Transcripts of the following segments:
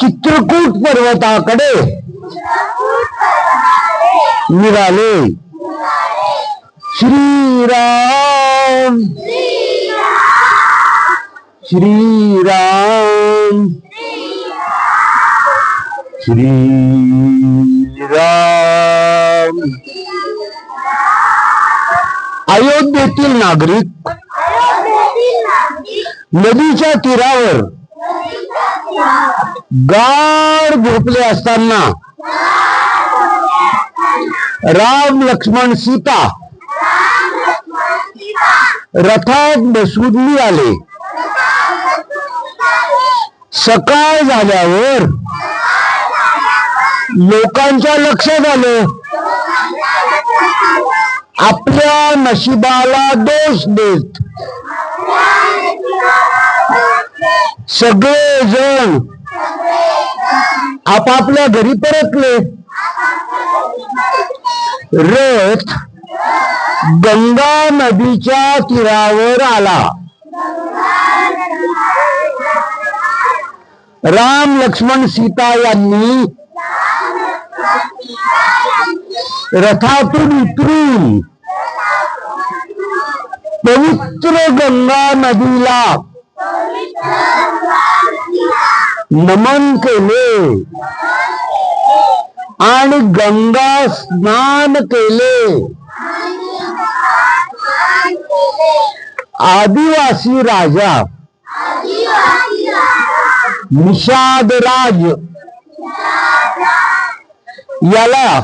चित्रकूट पर्वताकडे निघाले. श्रीराम. श्रीराम. श्रीराम. अयोध्येतील नागरिक. नदीच्या तीरावर गाढ झोपले असताना राम लक्ष्मण सीता रथात बसून आले. सकाळ झाल्यावर लोकांच्या लक्षात आलं. आपल्या नशिबाला दोष देत. सगळे जण आपापल्या घरी परतले. रथ गंगा नदीच्या तीरावर आला. राम लक्ष्मण सीता यांनी रथातून उतरून पवित्र गंगा नदीला नमन केले आणि गंगा स्नान केले आदिवासी राजा। निषाद राज याला।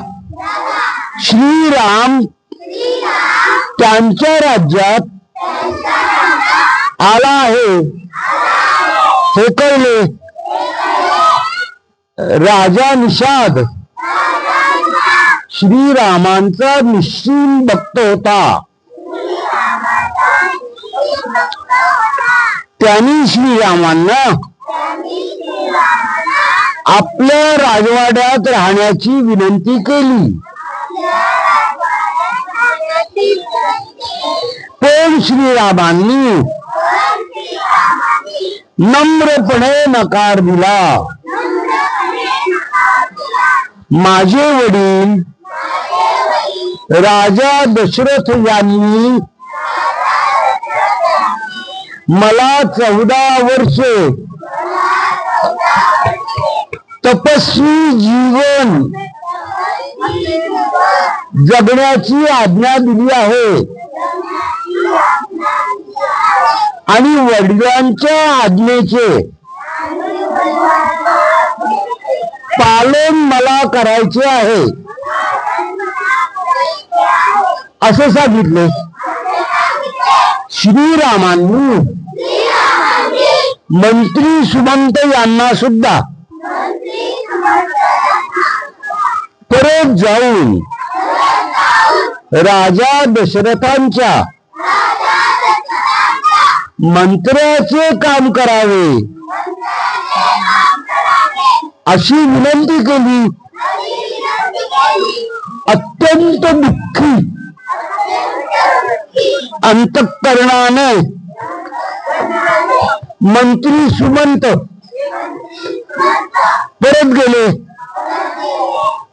श्रीराम। त्यांच्या राज्यात आला हे कळले. राजा निषाद. श्रीरामांचा निश्चित भक्त होता. त्यांनी श्रीरामांना आपल्या राजवाड्यात राहण्याची विनंती केली. पण श्रीरामांनी नम्रपणे नकार दिला. माझे वडील राजा दशरथ यांनी मला चौदा वर्ष तपस्वी जीवन जगण्याची आज्ञा दिली आहे. आणि वडिलांच्या आज्ञेचे पालन मला करायचे आहे. असं सांगितले. श्रीरामांनी मंत्री सुमंत यांना सुद्धा परत जाऊन राजा दशरथांच्या मंत्र्याचे काम करावे. अशी विनंती केली. अत्यंत दुःखी. अंतकरणाने. मंत्री सुमंत. परत गेले.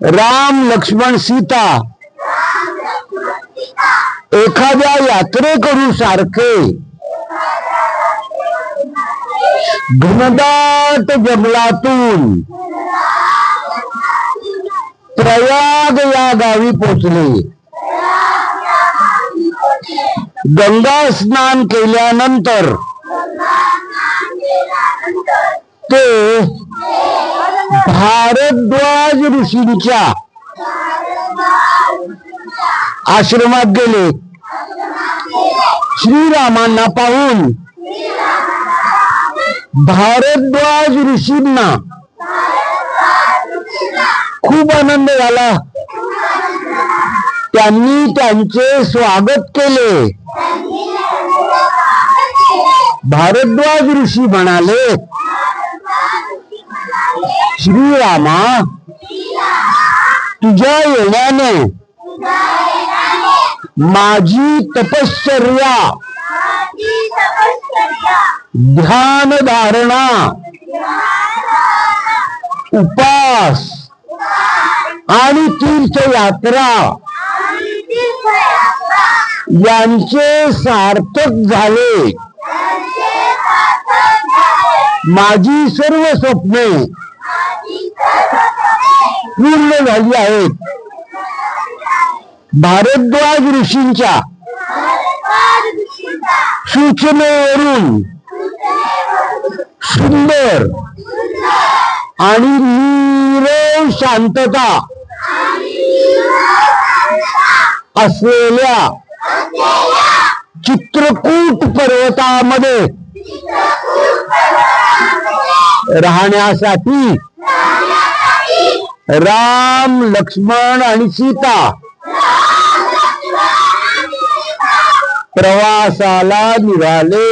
राम लक्ष्मण सीता. एखाद्या यात्रेकरू सारखे. घनदाट जंगलातून प्रयाग या गावी पोचले गंगा स्नान केल्यानंतर ते भारद्वाज ऋषींच्या आश्रमात गेले श्रीरामांना पाहून भारद्वाज ऋषींना खूप आनंद झाला. त्यांनी त्यांचे स्वागत केले. भारद्वाज ऋषी म्हणाले श्रीरामा तुझ्या येण्याने माझी तपश्चर्या ध्यान धारणा उपास आणि तीर्थयात्रा यांचे सार्थक झाले. माझी सर्व स्वप्ने पूर्ण झाली आहेत. भारद्वाज ऋषींच्या सूचनेवरून सुंदर आणि नीरव शांतता असलेल्या चित्रकूट पर्वतामध्ये राहण्यासाठी राम लक्ष्मण आणि सीता प्रवासाला निघाले.